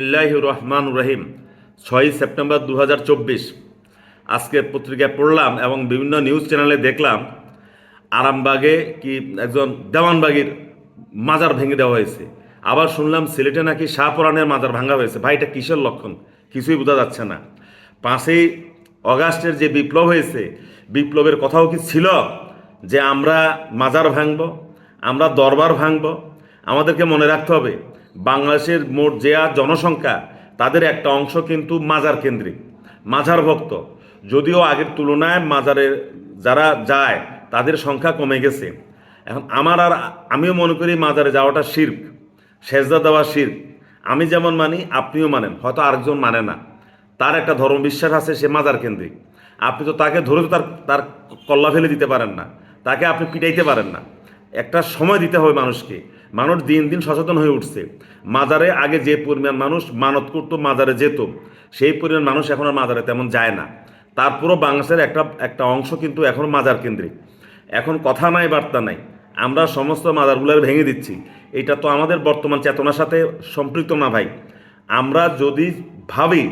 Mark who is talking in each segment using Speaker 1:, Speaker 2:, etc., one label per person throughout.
Speaker 1: ইল্লাহ রহমান রহিম। ছয়ই সেপ্টেম্বর দু আজকে পত্রিকায় পড়লাম এবং বিভিন্ন নিউজ চ্যানেলে দেখলাম, আরামবাগে কি একজন দেওয়ানবাগির মাজার ভেঙে দেওয়া হয়েছে। আবার শুনলাম সিলেটে নাকি শাহপুরানের মাজার ভাঙা হয়েছে। ভাই, এটা কিসের লক্ষণ? কিছুই বোঝা যাচ্ছে না। পাঁচই অগাস্টের যে বিপ্লব হয়েছে, বিপ্লবের কথাও কি ছিল? যে আমরা মাজার ভাঙব, আমরা দরবার ভাঙব, আমাদেরকে মনে রাখতে হবে বাংলাদেশের মোট যে জনসংখ্যা, তাদের একটা অংশ কিন্তু মাজার কেন্দ্রিক, মাজার ভক্ত। যদিও আগের তুলনায় মাজারে যারা যায়, তাদের সংখ্যা কমে গেছে। এখন আমার আর আমিও মনে করি মাজারে যাওয়াটা শির্ক, সেজদা দেওয়া শির্ক। আমি যেমন মানি, আপনিও মানেন, হয়তো আরেকজন মানে না। তার একটা ধর্ম বিশ্বাস আছে, সে মাজার কেন্দ্রিক। আপনি তো তাকে ধরে তো তার তার কল্লা ফেলে দিতে পারেন না, তাকে আপনি পিটাইতে পারেন না। একটা সময় দিতে হবে মানুষকে। মানুষ দিন দিন সচেতন হয়ে উঠছে। মাজারে আগে যে পরিমাণ মানুষ মানত করতো, মাজারে যেত, সেই পরিমাণ মানুষ এখন আর মাজারে তেমন যায় না। তারপরও বাংলাদেশের একটা একটা অংশ কিন্তু এখন মাজার কেন্দ্রিক। এখন কথা নাই, বার্তা নাই। আমরা সমস্ত মাজারগুলোর ভেঙে দিচ্ছি। এটা তো আমাদের বর্তমান চেতনার সাথে সম্পৃক্ত না ভাই। আমরা যদি ভাবি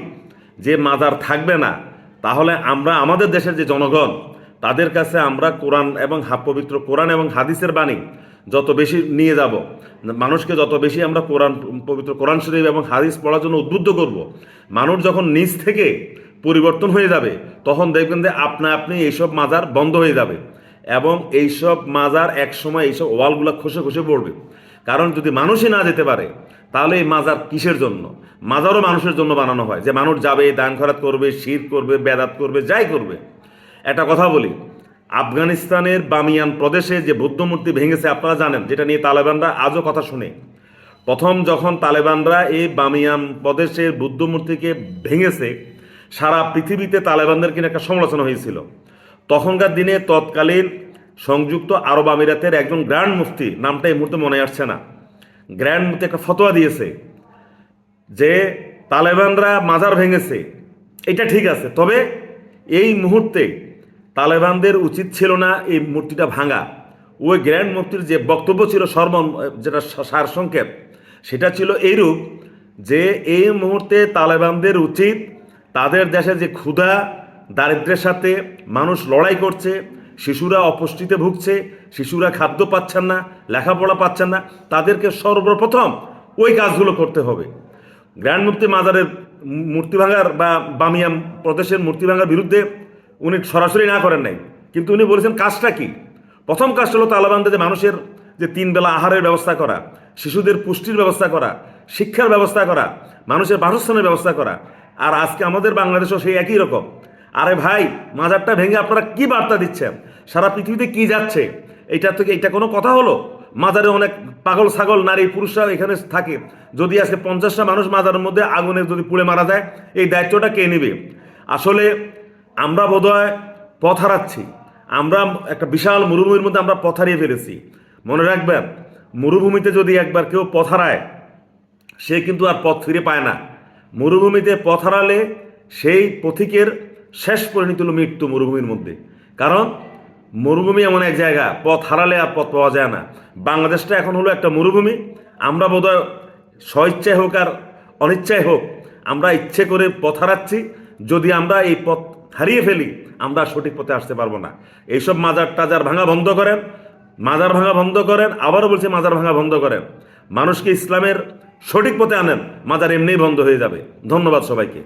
Speaker 1: যে মাজার থাকবে না, তাহলে আমরা আমাদের দেশের যে জনগণ তাদের কাছে আমরা কোরআন এবং পবিত্র কোরআন এবং হাদিসের বাণী যত বেশি নিয়ে যাব, মানুষকে যত বেশি আমরা কোরআন, পবিত্র কোরআন শরীফ এবং হাদিস পড়ার জন্য উদ্বুদ্ধ করব, মানুষ যখন নিজ থেকে পরিবর্তন হয়ে যাবে, তখন দেখবেন যে আপনা আপনি এইসব মাজার বন্ধ হয়ে যাবে এবং এইসব মাজার একসময় এইসব ওয়ালগুলো খসে খসে পড়বে। কারণ যদি মানুষই না যেতে পারে, তাহলে এই মাজার কিসের জন্য? মাজারও মানুষের জন্য বানানো হয়। যে মানুষ যাবে, দান খরাত করবে শীত করবে, বেদাত করবে, যাই করবে। একটা কথা বলি। আফগানিস্তানের বামিয়ান প্রদেশে যে বুদ্ধ মূর্তি ভেঙেছে, আপনারা জানেন, যেটা নিয়ে তালেবানরা আজও কথা শুনে। প্রথম যখন তালেবানরা এই বামিয়ান প্রদেশের বুদ্ধ মূর্তিকে ভেঙেছে, সারা পৃথিবীতে তালেবানদের কিনা একটা সমালোচনা হয়েছিল। তখনকার দিনে তৎকালীন সংযুক্ত আরব আমিরাতের একজন গ্র্যান্ড মুফতি, নামটা এই মুহূর্তে মনে আসছে না, গ্র্যান্ড মুফতি একটা ফতোয়া দিয়েছে যে তালেবানরা মাজার ভেঙেছে। এটা ঠিক আছে, তবে এই মুহূর্তে তালেবানদের উচিত ছিল না এই মূর্তিটা ভাঙা। ওই গ্র্যান্ড মুফতির যে বক্তব্য ছিল সর্ব, যেটা সার সংক্ষেপ, সেটা ছিল এইরূপ যে এই মুহূর্তে তালেবানদের উচিত তাদের দেশে যে ক্ষুধা, দারিদ্রের সাথে মানুষ লড়াই করছে, শিশুরা অপুষ্টিতে ভুগছে, শিশুরা খাদ্য পাচ্ছেন না, লেখাপড়া পাচ্ছেন না, তাদেরকে সর্বপ্রথম ওই কাজগুলো করতে হবে। গ্র্যান্ড মুক্তি মাজারের মূর্তি ভাঙার বা বামিয়াম প্রদেশের মূর্তি ভাঙার বিরুদ্ধে উনি সরাসরি না করেন নাই। কিন্তু উনি বলেছেন, কাজটা কি? প্রথম কাজটা হলো তালেবানদের যে মানুষের যে তিন বেলা আহারের ব্যবস্থা করা, শিশুদের পুষ্টির ব্যবস্থা করা, শিক্ষার ব্যবস্থা করা, মানুষের বাসস্থানের ব্যবস্থা করা। আর আজকে আমাদের বাংলাদেশও সেই একই রকম। আরে ভাই, মাজারটা ভেঙে আপনারা কি বার্তা দিচ্ছেন? সারা পৃথিবীতে কি যাচ্ছে? এইটা থেকে এটা কোনো কথা হলো? মাজারে অনেক পাগল, ছাগল, নারী, পুরুষরা এখানে থাকে। যদি আজকে পঞ্চাশটা মানুষ মাজারের মধ্যে আগুনে যদি পুড়ে মারা যায়, এই দায়িত্বটা কে নেবে? আসলে আমরা বোধহয় পথ হারাচ্ছি। আমরা একটা বিশাল মরুভূমির মধ্যে আমরা পথ হারিয়ে ফেলেছি। মনে রাখবেন মরুভূমিতে যদি একবার কেউ পথ হারায়, সে কিন্তু আর পথ ফিরে পায় না। মরুভূমিতে পথ হারালে সেই পথিকের শেষ পরিণতি হলো মৃত্যু মরুভূমির মধ্যে। কারণ মরুভূমি এমন এক জায়গা, পথ হারালে আর পথ পাওয়া যায় না। বাংলাদেশটা এখন হলো একটা মরুভূমি। আমরা বোধহয় স্বইচ্ছায় হোক আর অনিচ্ছায় হোক, আমরা ইচ্ছে করে পথ হারাচ্ছি। যদি আমরা এই পথ হারিয়ে ফেলি, আমরা সঠিক পথে আসতে পারব না। এইসব মাজার টাজার ভাঙা বন্ধ করেন, মাজার ভাঙা বন্ধ করেন, আবারও বলছি মাজার ভাঙা বন্ধ করেন। মানুষকে ইসলামের সঠিক পথে আনেন, মাজার এমনিই বন্ধ হয়ে যাবে। ধন্যবাদ সবাইকে।